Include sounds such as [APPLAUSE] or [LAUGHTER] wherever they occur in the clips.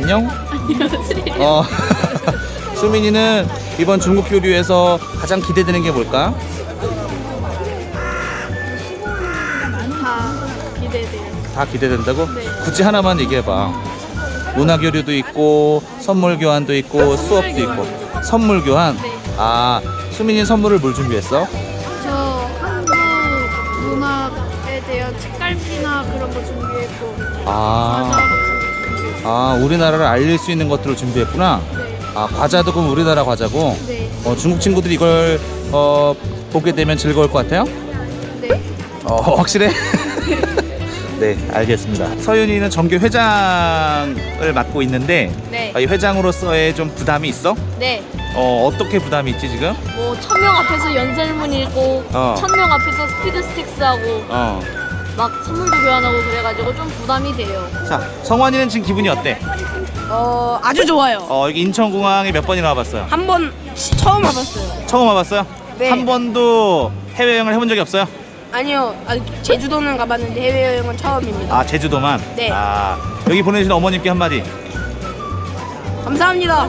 안녕. 안녕하세요. 어. [LAUGHS] 수민이는 이번 중국 교류에서 가장 기대되는 게 뭘까? 다 기대돼요. 다 기대된다고? 네. 굳이 하나만 얘기해봐. 문화 교류도 있고 선물 교환도 있고 수업도 있고 선물 교환. 네. 아 수민이 선물을 뭘 준비했어? 저 한국 문화에 대한 책갈피나 그런 거 준비했고 아, 과자. 아 우리나라를 알릴 수 있는 것들을 준비했구나. 네. 아 과자도 그럼 우리나라 과자고. 네. 어, 중국 친구들이 이걸 어, 보게 되면 즐거울 것 같아요? 네. 어, 확실해? [LAUGHS] 네, 알겠습니다. 서윤이는 정교 회장을 맡고 있는데 네. 아, 이 회장으로서의 좀 부담이 있어? 네. 어, 어떻게 부담이 있지 지금? 뭐 천 명 앞에서 연설문 읽고 어. 천 명 앞에서 스피드 스틱스 하고 어. 막 선물도 교환하고 그래가지고 좀 부담이 돼요. 자, 성환이는 지금 기분이 어때? 어 아주 좋아요. 어, 여기 인천공항에 몇 번이나 와봤어요? 한 번 처음 와봤어요. 처음 와봤어요? 네. 한 번도 해외여행을 해본 적이 없어요? 아니요, 아직 제주도는 가봤는데 해외 여행은 처음입니다. 아, 제주도만? 네. 아, 여기 보내주신 어머님께 한마디. 감사합니다.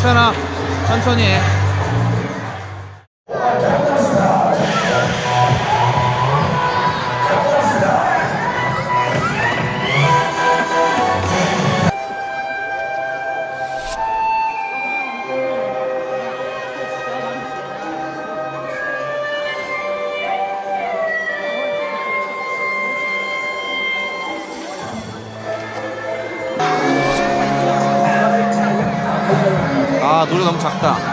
괜찮아. 천천히 해. 너무 작다.